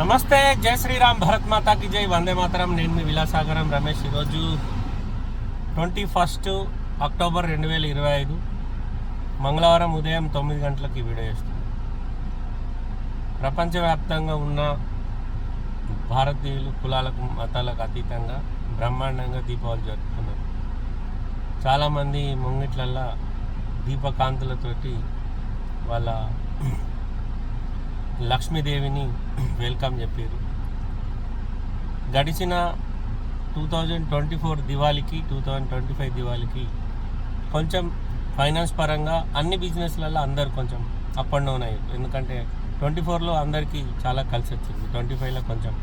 నమస్తే జై శ్రీరామ్ భరత్ మాతాకి జై. వందే మాతరం. నేను మీ విలాసాగరం రమేష్. ఈరోజు ట్వంటీ ఫస్ట్ అక్టోబర్ రెండు వేల ఇరవై ఐదు. మంగళవారం ఉదయం తొమ్మిది గంటలకి వీడియో చేస్తుంది ప్రపంచవ్యాప్తంగా ఉన్న భారతీయులు కులాలకు మతాలకు అతీతంగా బ్రహ్మాండంగా దీపావళి జరుపుకున్నారు. చాలామంది ముంగిట్లల్లా దీపకాంతులతోటి వాళ్ళ లక్ష్మీదేవిని వెల్కమ్ చెప్పారు. గడిచిన టూ థౌజండ్ ట్వంటీ ఫోర్ దివాళీకి టూ థౌజండ్ ట్వంటీ ఫైవ్ దివాళీకి కొంచెం ఫైనాన్స్ పరంగా అన్ని బిజినెస్లలో అందరు కొంచెం అప్ అండ్ డౌన్ అయ్యారు. ఎందుకంటే ట్వంటీ ఫోర్లో అందరికీ చాలా కలిసి వచ్చింది. ట్వంటీ ఫైవ్లో కొంచెం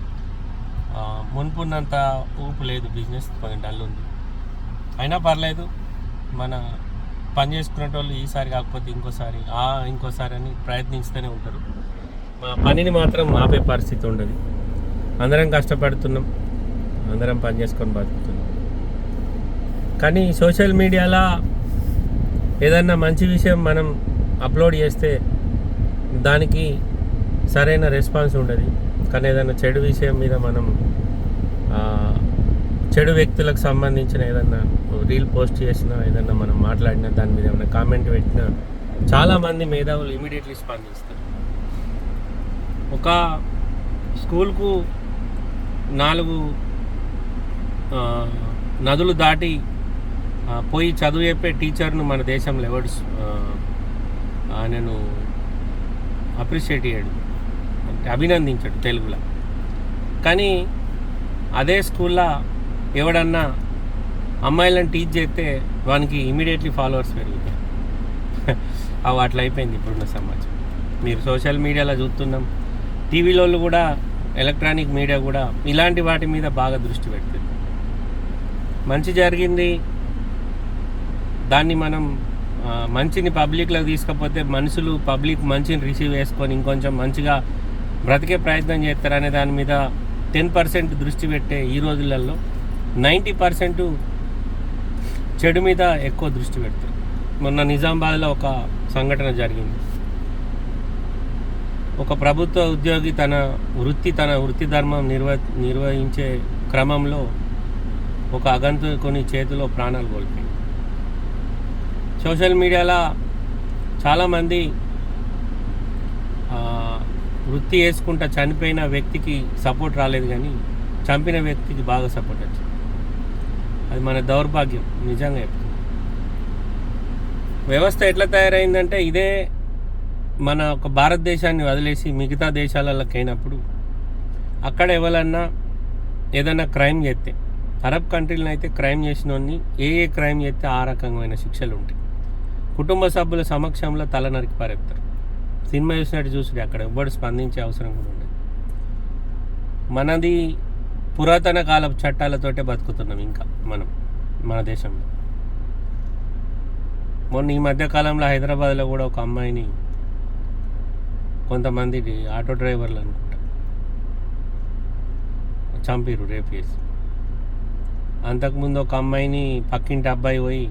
మున్పున్నంత ఊపు లేదు బిజినెస్ కొంచెం డల్ ఉంది. అయినా పర్లేదు మన పని చేసుకునే వాళ్ళు ఈసారి కాకపోతే ఇంకోసారి ఆ ఇంకోసారి అని ప్రయత్నిస్తూనే ఉంటారు. మా పనిని మాత్రం ఆపే పరిస్థితి ఉండదు. అందరం కష్టపడుతున్నాం. అందరం పని చేసుకొని బతుకుతున్నాం. కానీ సోషల్ మీడియాలో ఏదన్నా మంచి విషయం మనం అప్లోడ్ చేస్తే దానికి సరైన రెస్పాన్స్ ఉండదు. కానీ ఏదైనా చెడు విషయం మీద మనం చెడు వ్యక్తులకు సంబంధించిన ఏదన్నా రీల్ పోస్ట్ చేసినా ఏదన్నా మనం మాట్లాడినా దాని మీద ఏమైనా కామెంట్ పెట్టినా చాలామంది మేధావులు ఇమీడియట్లీ స్పందిస్తారు. ఒక స్కూల్కు నాలుగు నదులు దాటి పోయి చదువు చెప్పే టీచర్ను మన దేశంలో ఎవడు నేను ఆయనను అప్రిషియేట్ చేయడు. అంటే అభినందించాడు తెలుగులో. కానీ అదే స్కూల్లో ఎవడన్నా అమ్మాయిలను టీచ్ చేస్తే వానికి ఇమీడియట్లీ ఫాలోవర్స్ పెరుగుతారు అవి అట్లా అయిపోయింది ఇప్పుడున్న సమాజం. మీరు సోషల్ మీడియాలో చూస్తున్నాం. టీవీలో కూడా ఎలక్ట్రానిక్ మీడియా కూడా ఇలాంటి వాటి మీద బాగా దృష్టి పెడుతుంది. మంచి జరిగింది దాన్ని మనం మంచిని పబ్లిక్లోకి తీసుకపోతే మనుషులు పబ్లిక్ మంచిని రిసీవ్ చేసుకొని ఇంకొంచెం మంచిగా బ్రతికే ప్రయత్నం చేస్తారనే దాని మీద టెన్ పర్సెంట్ దృష్టి పెట్టే ఈ రోజులలో నైంటీ పర్సెంట్ చెడు మీద ఎక్కువ దృష్టి పెడతారు మొన్న నిజామాబాద్లో ఒక సంఘటన జరిగింది. ఒక ప్రభుత్వ ఉద్యోగి తన వృత్తి తన వృత్తి ధర్మం నిర్వ నిర్వహించే క్రమంలో ఒక అగంతుకుని చేతిలో ప్రాణాలు కోల్పోయింది. సోషల్ మీడియాలో చాలామంది వృత్తి వేసుకుంటా చనిపోయిన వ్యక్తికి సపోర్ట్ రాలేదు కానీ చంపిన వ్యక్తికి బాగా సపోర్ట్ వచ్చింది. అది మన దౌర్భాగ్యం నిజంగా చెప్తుంది వ్యవస్థ ఎట్లా తయారైందంటే ఇదే మన ఒక భారతదేశాన్ని వదిలేసి మిగతా దేశాలలోకి అయినప్పుడు అక్కడ ఎవరన్నా ఏదైనా క్రైమ్ చేస్తే అరబ్ కంట్రీలను అయితే క్రైమ్ చేసిన ఏ ఏ క్రైమ్ చేస్తే ఆ రకమైన శిక్షలు ఉంటాయి. కుటుంబ సభ్యుల సమక్షంలో తల నరికి పారేస్తారు. సినిమా చూసినట్టు చూసుడు అక్కడ ఎవ్వడు స్పందించే అవసరం కూడా ఉండదు. మనది పురాతన కాలపు చట్టాలతోటే బతుకుతున్నాం ఇంకా మనం మన దేశంలో. మొన్న ఈ మధ్య కాలంలో హైదరాబాద్లో కూడా ఒక అమ్మాయిని కొంతమంది ఆటో డ్రైవర్లు అనుకుంటా. చంపిరు రేపు చేసి అంతకుముందు ఒక అమ్మాయిని పక్కింటి అబ్బాయి పోయి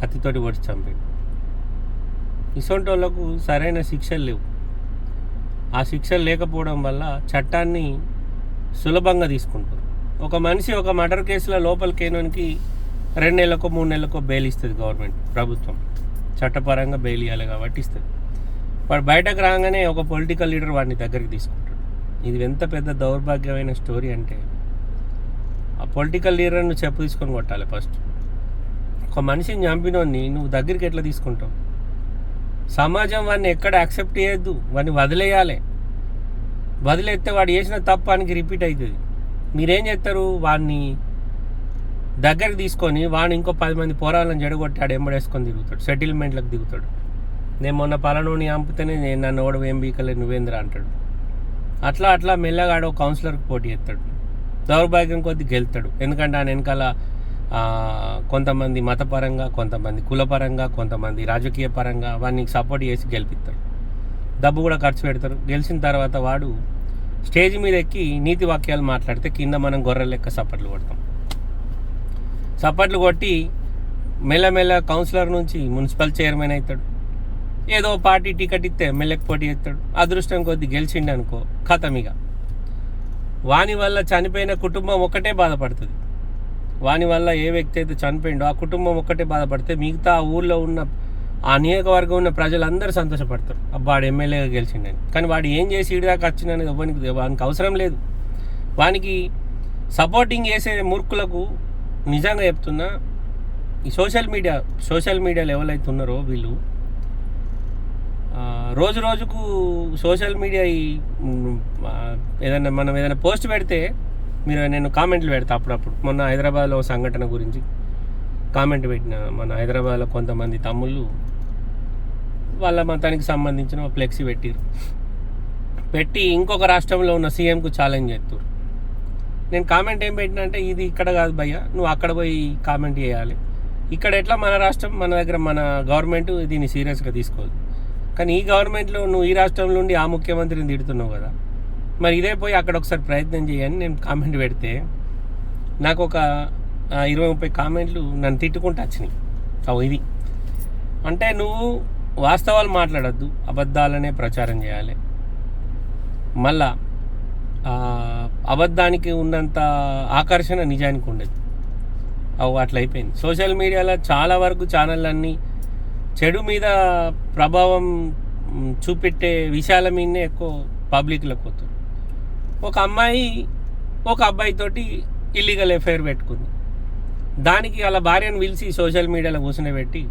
కత్తితోటి పొడిచి చంపాడు ఇసొంటి వాళ్ళకు సరైన శిక్షలు లేవు. ఆ శిక్షలు లేకపోవడం వల్ల చట్టాన్ని సులభంగా తీసుకుంటారు. ఒక మనిషి ఒక మర్డర్ కేసులో లోపలికేనోనికి రెండు నెలలకో మూడు నెలలకో బెయిల్ ఇస్తుంది గవర్నమెంట్ ప్రభుత్వం. చట్టపరంగా బెయిల్ ఇవ్వాలి కాబట్టి ఇస్తుంది. వాడు బయటకు రాగానే ఒక పొలిటికల్ లీడర్ వాడిని దగ్గరికి తీసుకుంటాడు. ఇది ఎంత పెద్ద దౌర్భాగ్యమైన స్టోరీ అంటే ఆ పొలిటికల్ లీడర్ను చెప్పు తీసుకొని కొట్టాలి ఫస్ట్ ఒక మనిషిని చంపినోడిని నువ్వు దగ్గరికి ఎట్లా తీసుకుంటావు? సమాజం వాడిని ఎక్కడ యాక్సెప్ట్ చేయొద్దు వాడిని వదిలేయాలి. వదిలేస్తే వాడు చేసిన తప్పానికి రిపీట్ అవుతుంది మీరేం చేస్తారు? వాడిని దగ్గరికి తీసుకొని వాడిని ఇంకో పది మంది పోరాలను జడగొట్టాడు ఎంబడేసుకొని తిరుగుతాడు సెటిల్మెంట్లకు దిగుతాడు. నేను మొన్న పలానోని చంపితేనే నేను నన్ను ఓడ ఏం బీకలే నువ్వేంద్ర అంటాడు. అట్లా అట్లా మెల్లగా ఆడ కౌన్సిలర్కి పోటీ ఎత్తాడు దౌర్భాగ్యం కొద్ది గెలుతాడు ఎందుకంటే ఆయన వెనకాల కొంతమంది మతపరంగా కొంతమంది కులపరంగా కొంతమంది రాజకీయ పరంగా వాడిని సపోర్ట్ చేసి గెలిపిస్తారు. డబ్బు కూడా ఖర్చు పెడతారు. గెలిచిన తర్వాత వాడు స్టేజ్ మీద ఎక్కి నీతి వాక్యాలు మాట్లాడితే కింద మనం గొర్రె లెక్క సప్పట్లు కొడతాం. సప్పట్లు కొట్టి మెల్లమెల్ల కౌన్సిలర్ నుంచి మున్సిపల్ చైర్మన్ అవుతాడు. ఏదో పార్టీ టికెట్ ఇస్తే ఎమ్మెల్యేకి పోటీ చేస్తాడు. అదృష్టం కొద్ది గెలిచిండు అనుకో కథమిగా వాని వల్ల చనిపోయిన కుటుంబం ఒక్కటే బాధపడుతుంది. వాని వల్ల ఏ వ్యక్తి అయితే చనిపోయిండో ఆ కుటుంబం ఒక్కటే బాధపడితే మిగతా ఆ ఊర్లో ఉన్న ఆ నియోజకవర్గం ఉన్న ప్రజలందరూ సంతోషపడతారు. వాడు ఎమ్మెల్యేగా గెలిచిండని. కానీ వాడు ఏం చేసి ఈడి దాకా వచ్చిందని వానికి వానికి అవసరం లేదు. వానికి సపోర్టింగ్ చేసే మూర్ఖులకు నిజంగా చెప్తున్నా ఈ సోషల్ మీడియా సోషల్ మీడియాలో ఎవరైతే ఉన్నారో వీళ్ళు రోజు రోజుకు సోషల్ మీడియా ఈ ఏదైనా మనం ఏదైనా పోస్ట్ పెడితే మీరు నేను కామెంట్లు పెడతా అప్పుడప్పుడు. మొన్న హైదరాబాద్లో సంఘటన గురించి కామెంట్ పెట్టిన మన హైదరాబాద్లో కొంతమంది తమ్ముళ్ళు వాళ్ళ మతానికి సంబంధించిన ఒక ఫ్లెక్సీ పెట్టారు పెట్టి ఇంకొక రాష్ట్రంలో ఉన్న సీఎంకు ఛాలెంజ్ చేస్తారు నేను కామెంట్ ఏం పెట్టినా అంటే ఇది ఇక్కడ కాదు భయ్య నువ్వు అక్కడ పోయి కామెంట్ చేయాలి. ఇక్కడ ఎట్లా మన రాష్ట్రం మన దగ్గర మన గవర్నమెంట్ దీన్ని సీరియస్గా తీసుకోదు. కానీ ఈ గవర్నమెంట్లో నువ్వు ఈ రాష్ట్రంలో ఉండి ఆ ముఖ్యమంత్రిని తిడుతున్నావు కదా. మరి ఇదే పోయి అక్కడ ఒకసారి ప్రయత్నం చేయని నేను కామెంట్ పెడితే నాకు ఒక ఇరవై ముప్పై కామెంట్లు నన్ను తిట్టుకుంటూ వచ్చినాయి. అవు ఇది. అంటే నువ్వు వాస్తవాలు మాట్లాడద్దు అబద్ధాలనే ప్రచారం చేయాలి. మళ్ళా అబద్ధానికి ఉన్నంత ఆకర్షణ నిజానికి ఉండదు. అవు అట్లా అయిపోయింది సోషల్ మీడియాలో చాలా వరకు ఛానళ్ళన్నీ చెడు మీద ప్రభావం చూపెట్టే విషయాల మీదనే ఎక్కువ పబ్లిక్లోకి పోతుంది ఒక అమ్మాయి ఒక అబ్బాయితోటి ఇల్లీగల్ ఎఫ్ఐఆర్ పెట్టుకుంది. దానికి వాళ్ళ భార్యను పిలిచి సోషల్ మీడియాలో కూర్చుని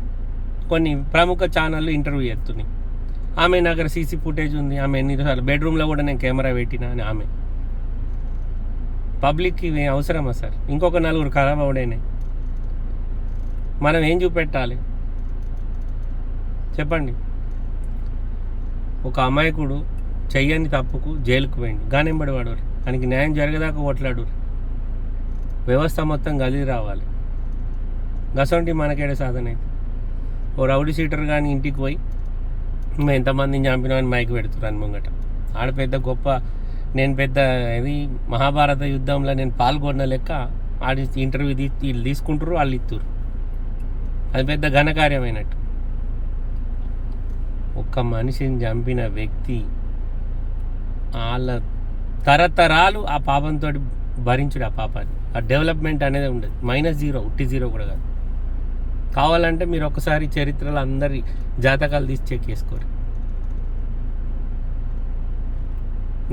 కొన్ని ప్రముఖ ఛానళ్ళు ఇంటర్వ్యూ చేస్తున్నాయి. ఆమె నగర దగ్గర సీసీ ఫుటేజ్ ఉంది ఆమె ఎన్నిసార్లు బెడ్రూమ్లో కూడా నేను కెమెరా పెట్టినా అని ఆమె. పబ్లిక్కి అవసరమా సార్? ఇంకొక నలుగురు ఖరాబ్ అవడేనే మనం ఏం చూపెట్టాలి? చెప్పండి. ఒక అమాయకుడు చెయ్యని తప్పుకు జైలుకు పోయింది గానెంబడి వాడరు ఆయనకి న్యాయం జరిగేదాకా ఓట్లాడు వ్యవస్థ మొత్తం గలిగి రావాలి. గసంటి మనకేడే సాధన అయితే? ఓ రౌడీ సీటర్ కానీ ఇంటికి పోయి మేము ఎంతమందిని చంపినామని మైక్ పెడుతున్నారు ముంగట ఆడ పెద్ద గొప్ప నేను పెద్ద ఇది మహాభారత యుద్ధంలో నేను పాల్గొన్న లెక్క ఆడి ఇంటర్వ్యూ తీ వీళ్ళు తీసుకుంటారు వాళ్ళు ఇస్తారు అది పెద్ద ఘనకార్యమైనట్టు. ఒక మనిషిని చంపిన వ్యక్తి వాళ్ళ తరతరాలు ఆ పాపంతో భరించుడు ఆ పాపాన్ని. ఆ డెవలప్మెంట్ అనేది ఉండదు. మైనస్ జీరో ఉట్టి జీరో కూడా కాదు. కావాలంటే మీరు ఒకసారి చరిత్రలో అందరి జాతకాలు తీసి చెక్ చేసుకోరు.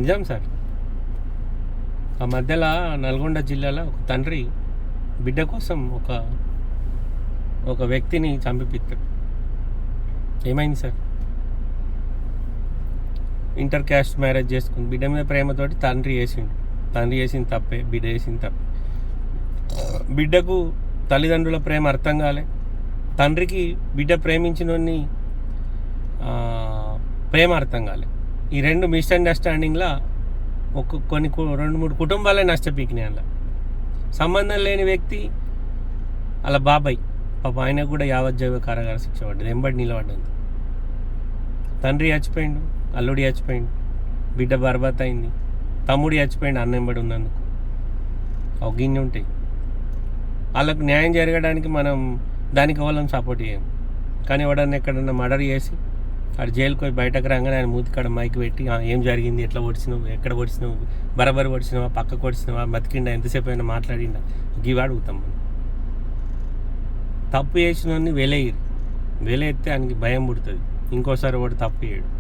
నిజం సార్? ఆ మధ్యలో నల్గొండ జిల్లాలో ఒక తండ్రి బిడ్డ కోసం ఒక ఒక వ్యక్తిని చంపిపిస్తాడు ఏమైంది సార్? ఇంటర్ క్యాస్ట్ మ్యారేజ్ చేసుకుంది బిడ్డ మీద ప్రేమతోటి తండ్రి చేసిండు. తండ్రి చేసింది తప్పే బిడ్డ చేసింది తప్పే. బిడ్డకు తల్లిదండ్రుల ప్రేమ అర్థం కాలే. తండ్రికి బిడ్డ ప్రేమించినోన్ని ప్రేమ అర్థం కాలే. ఈ రెండు మిస్అండర్స్టాండింగ్లా ఒక కొన్ని రెండు మూడు కుటుంబాలే నష్టపీకినాయి అలా సంబంధం లేని వ్యక్తి అలా బాబాయ్. పాప ఆయన కూడా యావజ్జీవ కారాగార శిక్ష పడ్డది. ఎంబడి నిలబడ్డది. తండ్రి చచ్చిపోయిండు. అల్లుడి చచ్చిపోయిండు. బిడ్డ బర్బాత్ అయింది. తమ్ముడు చచ్చిపోయిండు అన్నంబడి ఉన్నందుకు. ఒక గిన్నె ఉంటాయి. వాళ్ళకు న్యాయం జరగడానికి మనం దానికి వాళ్ళని సపోర్ట్ చేయం. కానీ ఎవడన్నా ఎక్కడన్నా మర్డర్ చేసి అక్కడ జైలుకి పోయి బయటకు రాగానే ఆయన మూతికాడ మైక్ పెట్టి ఏం జరిగింది? ఎట్లా పొడిచినావు? ఎక్కడ పొడిచినావు? బరబరి పొడిచినావా? పక్కకు పొడిచినావా? బతికిండా? ఎంతసేపు అయినా మాట్లాడిండా? గివి అడుగుతాం మనం. తప్పు చేసిన వెలేయరు వేలేస్తే ఆయనకి భయం పుడుతుంది. ఇంకోసారి వాడు తప్పు చేయడు.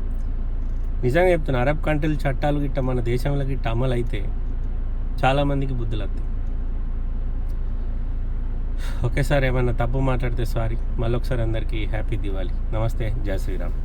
నిజంగా చెప్తున్నా అరబ్ కంట్రీల చట్టాలు గిట్ట మన దేశంలో గిట్ట అమలు అయితే చాలామందికి బుద్ధులు వస్తాయి ఒకేసారి ఏమన్నా తప్పు మాట్లాడితే సారీ. మళ్ళొకసారి అందరికీ హ్యాపీ దివాలి నమస్తే జై శ్రీరామ్.